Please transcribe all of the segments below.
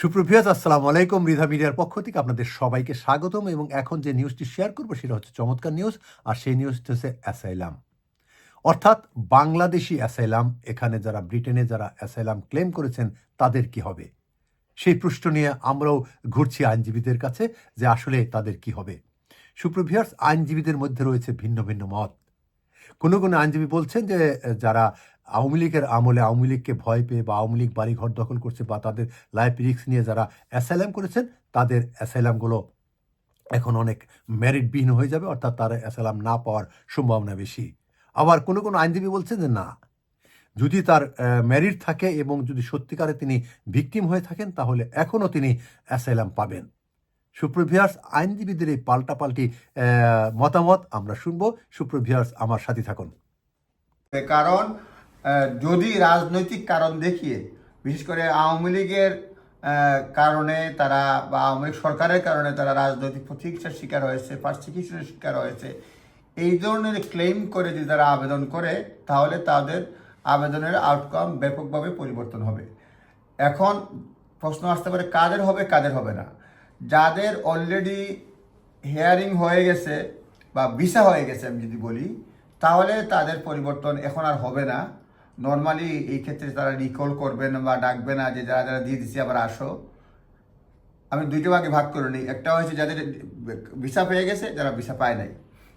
সুপ্রভিয়াস আসসালামু আলাইকুম। রিধা মিডিয়ার পক্ষ থেকে আপনাদের সবাইকে স্বাগতম এবং এখন যে নিউজটি শেয়ার করব সেটা হচ্ছে চমৎকার নিউজ, আর সেই নিউজটি হচ্ছে অ্যাসাইলাম। অর্থাৎ বাংলাদেশি অ্যাসাইলাম, এখানে যারা ব্রিটেনে যারা অ্যাসাইলাম ক্লেম করেছেন, তাদের কি হবে? সেই প্রশ্ন নিয়ে আমরাও ঘুরছি আইনজীবীদের কাছে যে আসলে তাদের কি হবে। সুপ্রভিয়ার্স আইনজীবীদের মধ্যে রয়েছে ভিন্ন ভিন্ন মত। কোনো কোনো আইনজীবী বলছেন যে, যারা আওয়ামী লীগের আমলে আওয়ামী লীগকে ভয় পেয়ে বা আওয়ামী লীগ বাড়ি ঘর দখল করছে বা তাদের লাইফ রিস্ক নিয়ে যারা অ্যাসাইলাম করেছেন, তাদের অ্যাসাইলামগুলো এখন অনেক মেরিটবিহীন হয়ে যাবে, অর্থাৎ তারা অ্যাসাইলাম না পাওয়ার সম্ভাবনা বেশি। আবার কোনো কোনো আইনজীবী বলছেন যে না, যদি তার মেরিট থাকে এবং যদি সত্যিকারে তিনি ভিকটিম হয়ে থাকেন, তাহলে এখনও তিনি অ্যাসাইলাম পাবেন। সুপ্রভিয়ার্স আইনজীবীদের এই পাল্টাপাল্টি মতামত আমরা শুনব। সুপ্রভিয়ার্স আমার সাথে থাকুন। কারণ যদি রাজনৈতিক কারণ দেখিয়ে, বিশেষ করে আওয়ামী লীগের কারণে তারা বা আওয়ামী লীগ সরকারের কারণে তারা রাজনৈতিক প্রতিহিংসার শিকার হয়েছে, পার্সিকিউশনের শিকার হয়েছে, এই ধরনের ক্লেম করে যদি তারা আবেদন করে, তাহলে তাদের আবেদনের আউটকাম ব্যাপকভাবে পরিবর্তন হবে। এখন প্রশ্ন আসতে পারে, কাদের হবে কাদের হবে না? যাদের অলরেডি হেয়ারিং হয়ে গেছে বা ভিসা হয়ে গেছে আমি যদি বলি, তাহলে তাদের পরিবর্তন এখন আর হবে না। নর্মালি এই ক্ষেত্রে তারা রিকল করবেন বা ডাকবে না যে যারা যারা দিয়ে দিচ্ছি আবার আসো। আমি দুইটো ভাগে ভাগ করে নিই। একটা হয়েছে যাদের ভিসা পেয়ে গেছে, যারা ভিসা পায় নাই।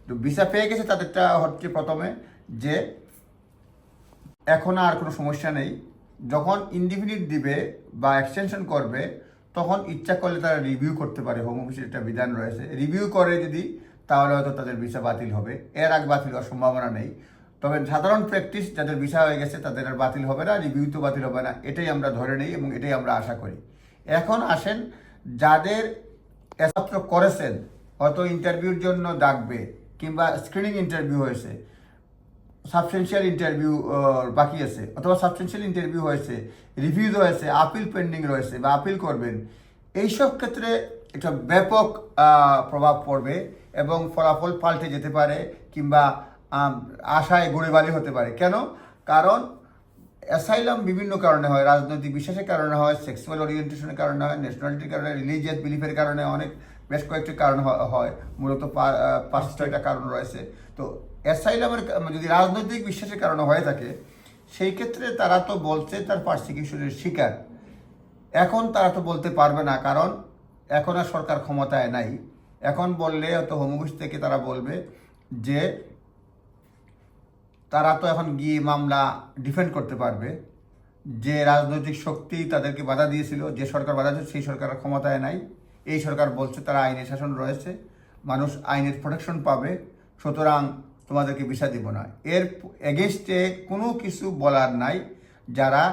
তো ভিসা পেয়ে গেছে তাদেরটা হচ্ছে প্রথমে যে এখন আর কোনো সমস্যা নেই। যখন ইন্ডিভিনিট দিবে বা এক্সটেনশন করবে, তখন ইচ্ছা করলে তারা রিভিউ করতে পারে। হোম অফিসের একটা বিধান রয়েছে। রিভিউ করে যদি, তাহলে হয়তো তাদের ভিসা বাতিল হবে। এর আগে বাতিল হওয়ার সম্ভাবনা নেই। তবে সাধারণ প্র্যাকটিস যাদের ভিসা হয়ে গেছে তাদের আর বাতিল হবে না রিভিউ তো বাতিল হবে না। এটাই আমরা ধরে নিই এবং এটাই আমরা আশা করি। এখন আসেন যাদের একত্র করেছেন, হয়তো ইন্টারভিউর জন্য ডাকবে কিংবা স্ক্রিনিং ইন্টারভিউ হয়েছে সাবস্টেন্সিয়াল ইন্টারভিউ বাকি আছে অথবা সাবস্টেন্সিয়াল ইন্টারভিউ হয়েছে রিভিউ হয়েছে আপিল পেন্ডিং রয়েছে বা আপিল করবেন, এইসব ক্ষেত্রে একটা ব্যাপক প্রভাব পড়বে এবং ফলাফল পাল্টে যেতে পারে কিংবা আশায় গুড়েবালি হতে পারে। কেন? কারণ অ্যাসাইলাম বিভিন্ন কারণে হয়, রাজনৈতিক বিশ্বাসের কারণে হয় সেক্সুয়াল ওরিয়েন্টেশনের কারণে হয় ন্যাশনালিটির কারণে রিলিজিয়াস বিলিফের কারণে অনেক, বেশ কয়েকটি কারণ হয়। মূলত পাঁচ ছয়টা কারণ রয়েছে। তো অ্যাসাইলামের যদি রাজনৈতিক বিশ্বাসের কারণে হয়ে থাকে, সেই ক্ষেত্রে তারা তো বলছে তার পার্সিকিউশনের শিকার। এখন তারা তো বলতে পারবে না, কারণ এখন আর সরকার ক্ষমতায় নাই। এখন বললে হয়তো হোম অফিস থেকে তারা বলবে যে তারা তো এখন গিয়ে মামলা ডিফেন্ড করতে পারবে। যে রাজনৈতিক শক্তি তাদেরকে বাধা দিয়েছিল, যে সরকার বাধা দিয়েছে, সেই সরকার ক্ষমতায় নাই। এই সরকার বলছে তারা আইনের শাসন রয়েছে, মানুষ আইনের প্রোটেকশন পাবে, সুতরাং তোমাদেরকে ভিসা দিব না। এর এগেনস্টে কোনো কিছু বলার নাই, যারা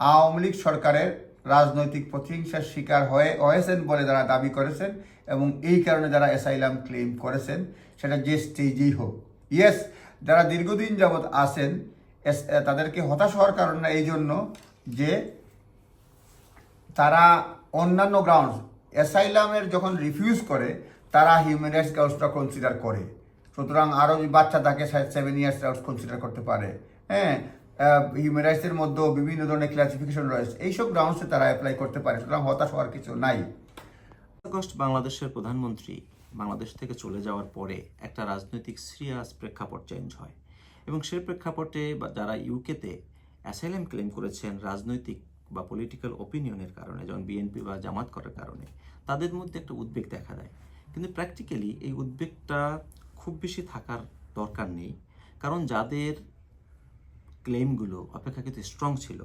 আওয়ামী লীগ সরকারের রাজনৈতিক প্রতিহিংসার শিকার হয়ে হয়েছেন বলে যারা দাবি করেছেন এবং এই কারণে যারা অ্যাসাইলাম ক্লেম করেছেন, সেটা যে স্টেজেই হোক। ইয়েস যারা দীর্ঘদিন যাবৎ এস- তাদেরকে হতাশ হওয়ার কারণ এই জন্য যে তারা অন্যান্য গ্রাউন্ডস অ্যাসাইলামের যখন রিফিউজ করে, তারা হিউম্যান রাইটস গ্রাউন্ডসটা কনসিডার করে। সুতরাং আরও বাচ্চা থাকে সেভেন ইয়ার্স রাউন্ডস কনসিডার করতে পারে। হ্যাঁ হিউম্যান রাইটসের মধ্যেও বিভিন্ন ধরনের ক্লাসিফিকেশন রয়েছে। এইসব গ্রাউন্ডসে তারা অ্যাপ্লাই করতে পারে। সুতরাং হতাশ হওয়ার কিছু নাই। আগস্ট বাংলাদেশের প্রধানমন্ত্রী বাংলাদেশ থেকে চলে যাওয়ার পরে একটা রাজনৈতিক সিরিয়াস প্রেক্ষাপট চেঞ্জ হয়। এবং সেই প্রেক্ষাপটে বা যারা ইউকেতে অ্যাসাইলাম ক্লেম করেছেন রাজনৈতিক বা পলিটিক্যাল ওপিনিয়নের কারণে, যেমন বিএনপি বা জামাত করার কারণে, তাদের মধ্যে একটা উদ্বেগ দেখা দেয়। কিন্তু প্র্যাকটিক্যালি এই উদ্বেগটা খুব বেশি থাকার দরকার নেই। কারণ যাদের ক্লেমগুলো অপেক্ষাকৃত স্ট্রং ছিল,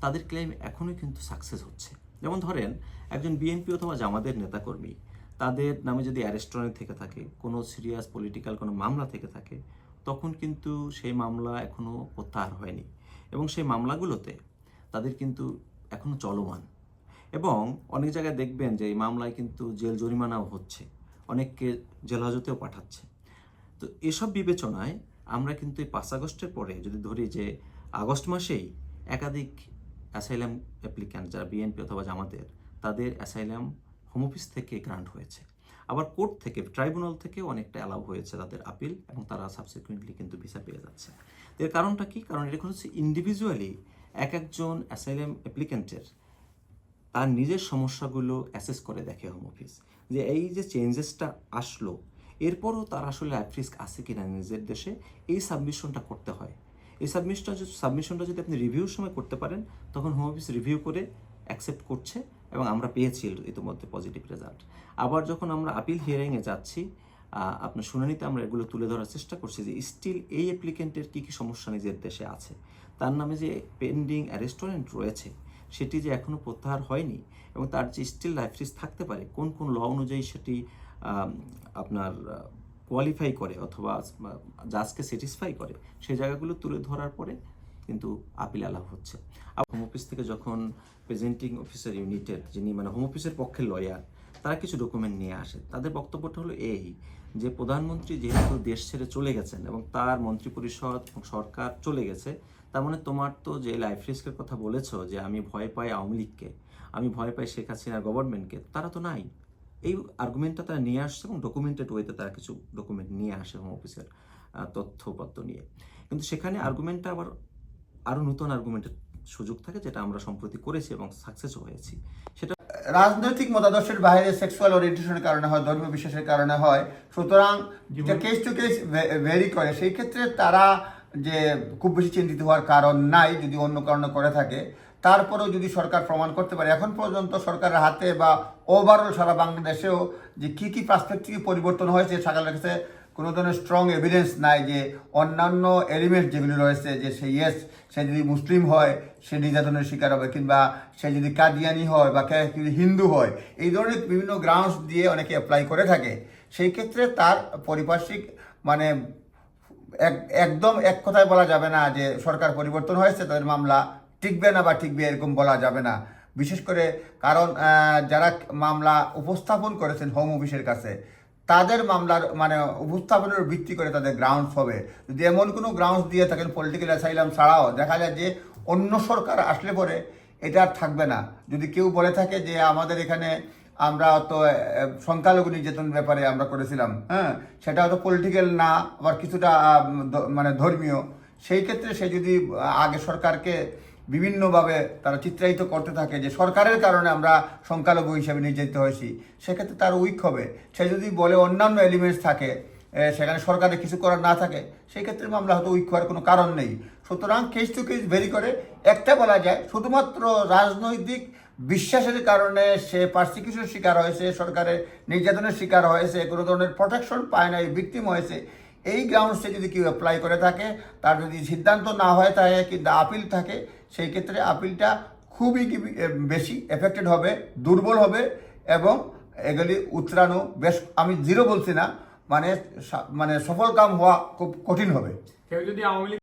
তাদের ক্লেম এখনও কিন্তু সাকসেস হচ্ছে। যেমন ধরেন, একজন বিএনপি অথবা জামাতের নেতাকর্মী তাদের নামে যদি অ্যারেস্টনে থেকে থাকে, কোনো সিরিয়াস পলিটিক্যাল কোনো মামলা থেকে থাকে, তখন কিন্তু সেই মামলা এখনও প্রত্যাহার হয়নি। এবং সেই মামলাগুলোতে তাদের কিন্তু এখনও চলমান। এবং অনেক জায়গায় দেখবেন যে এই মামলায় কিন্তু জেল জরিমানাও হচ্ছে। অনেককে জেল হাজতেও পাঠাচ্ছে। তো এসব বিবেচনায় আমরা কিন্তু এই পাঁচ আগস্টের পরে যদি ধরি যে আগস্ট মাসেই একাধিক অ্যাসাইলাম অ্যাপ্লিক্যান্ট যারা বিএনপি অথবা জামাতের, তাদের অ্যাসাইলাম হোম অফিস থেকে গ্রান্ট হয়েছে। আবার কোর্ট থেকে ট্রাইব্যুনাল থেকে অনেকটা অ্যালাউ হয়েছে তাদের আপিল এবং তারা সাবসিকুয়েন্টলি কিন্তু ভিসা পেয়ে যাচ্ছে। এর কারণটা কি? কারণ এটা হচ্ছে ইন্ডিভিজুয়ালি এক একজন অ্যাসাইলাম অ্যাপ্লিক্যান্টের তার নিজের সমস্যাগুলো অ্যাসেস করে দেখে হোম অফিস যে এই যে চেঞ্জেসটা আসলো, এরপরও তার আসলে লাইফ রিস্ক আছে কিনা নিজের দেশে, এই সাবমিশনটা করতে হয়। এই সাবমিশনটা সাবমিশনটা যদি আপনি রিভিউর সময় করতে পারেন, তখন হোম অফিস রিভিউ করে অ্যাকসেপ্ট করছে এবং আমরা পেয়েছি ইতিমধ্যে পজিটিভ রেজাল্ট আবার যখন আমরা আপিল হিয়ারিংয়ে যাচ্ছি আপনার শুনানিতে আমরা এগুলো তুলে ধরার চেষ্টা করছি যে স্টিল এই অ্যাপ্লিকেন্টের কী কী সমস্যা নিজের দেশে আছে? তার নামে যে পেন্ডিং অ্যারেস্টুরেন্ট রয়েছে, সেটি যে এখনও প্রত্যাহার হয়নি এবং তার যে স্টিল লাইফ রিস্ক থাকতে পারে, কোন কোন ল অনুযায়ী সেটি আপনার কোয়ালিফাই করে অথবা জাজকে স্যাটিসফাই করে সেই জায়গাগুলো তুলে ধরার পরে কিন্তু আপিল আলাপ হচ্ছে। আর হোম অফিস থেকে যখন প্রেজেন্টিং অফিসার ইউনিটের যিনি মানে হোম অফিসের পক্ষে লয়ার তারা কিছু ডকুমেন্ট নিয়ে আসে। তাদের বক্তব্যটা হলো এই যে, প্রধানমন্ত্রী যেহেতু দেশ ছেড়ে চলে গেছেন এবং তার মন্ত্রিপরিষদ সরকার চলে গেছে, তার মানে তোমার তো যে লাইফ রিস্কের কথা বলেছ যে, আমি ভয় পাই আওয়ামী লীগকে, আমি ভয় পাই শেখ হাসিনার গভর্নমেন্টকে তারা তো নাই। এই আর্গুমেন্টটা তারা নিয়ে আসছে এবং ডকুমেন্টেড ওয়েতে তারা কিছু ডকুমেন্ট নিয়ে আসে হোম অফিসের তথ্যপত্র নিয়ে। কিন্তু সেখানে আর্গুমেন্টটা আবার আরও নতুন আর্গুমেন্টের সুযোগ থাকে যেটা আমরা সম্প্রতি করেছি এবং সাকসেসও হয়েছি। সেটা রাজনৈতিক মতাদর্শের বাইরে সেক্সুয়াল ওরিয়েন্টেশনের কারণে হয় ধর্মীয় বিশ্বাসের কারণে হয়। সুতরাং যেটা কেস টু কেস ভেরি করে সেই ক্ষেত্রে তারা যে খুব বেশি চিন্তিত হওয়ার কারণ নাই যদি অন্য কারণে করে থাকে তারপরেও যদি সরকার প্রমাণ করতে পারে এখন পর্যন্ত সরকারের হাতে বা ওভারঅল সারা বাংলাদেশেও যে কি কি পার্সপেক্টিভ পরিবর্তন হয়েছে সরকারের কাছে কোনো ধরনের স্ট্রং এভিডেন্স নাই যে অন্যান্য এলিমেন্ট যেগুলি রয়েছে যে সে ইয়েস সে যদি মুসলিম হয়, সে নির্যাতনের শিকার হবে, কিংবা সে যদি কাদিয়ানি হয় বা যদি হিন্দু হয়, এই ধরনের বিভিন্ন গ্রাউন্ডস দিয়ে অনেকে অ্যাপ্লাই করে থাকে। সেই ক্ষেত্রে তার পারিপার্শ্বিক মানে এক একদম এক কথায় বলা যাবে না যে সরকার পরিবর্তন হয়েছে, তাদের মামলা টিকবে না বা টিকবে এরকম বলা যাবে না। বিশেষ করে কারণ যারা মামলা উপস্থাপন করেছেন হোম অফিসের কাছে তাদের মামলার মানে উপস্থাপনের ভিত্তি করে তাদের গ্রাউন্ডস হবে। যদি এমন কোনো গ্রাউন্ডস দিয়ে থাকেন পলিটিক্যাল অ্যাসাইলাম ছাড়াও, দেখা যায় যে অন্য সরকার আসলে পরে এটা আর থাকবে না। যদি কেউ বলে থাকে যে আমাদের এখানে আমরা তো সংখ্যালঘু নির্যাতন ব্যাপারে আমরা করেছিলাম হ্যাঁ সেটা হয়তো পলিটিক্যাল না, আবার কিছুটা মানে ধর্মীয়। সেই ক্ষেত্রে সে যদি আগে সরকারকে বিভিন্নভাবে তারা চিত্রায়িত করতে থাকে যে সরকারের কারণে আমরা সংখ্যালঘু হিসেবে নির্যাতিত হয়েছি। সেক্ষেত্রে তার উইক হবে। সে যদি বলে অন্যান্য এলিমেন্টস থাকে সেখানে সরকারের কিছু করার না থাকে সেই ক্ষেত্রে মামলা হয়তো উইক হওয়ার কোনো কারণ নেই। সুতরাং কেস টু কেস ভেরি করে। একটা বলা যায়, শুধুমাত্র রাজনৈতিক বিশ্বাসের কারণে সে পার্সিকিউশনের শিকার হয়েছে, সরকারের নির্যাতনের শিকার হয়েছে, কোনো ধরনের প্রোটেকশন পায় না, এই ভিক্টিম হয়েছে। এই গ্রাউন্ডসে যদি কেউ অ্যাপ্লাই করে থাকে, তার যদি সিদ্ধান্ত না হয় থাকে কিন্তু আপিল থাকে সেই ক্ষেত্রে আপিলটা খুবই বেশি এফেক্টেড হবে, দুর্বল হবে এবং এগুলি উত্তরানো বেশ, আমি জিরো বলছি না মানে মানে সফল কাম হওয়া খুব কঠিন হবে। কেউ যদি আওয়ামী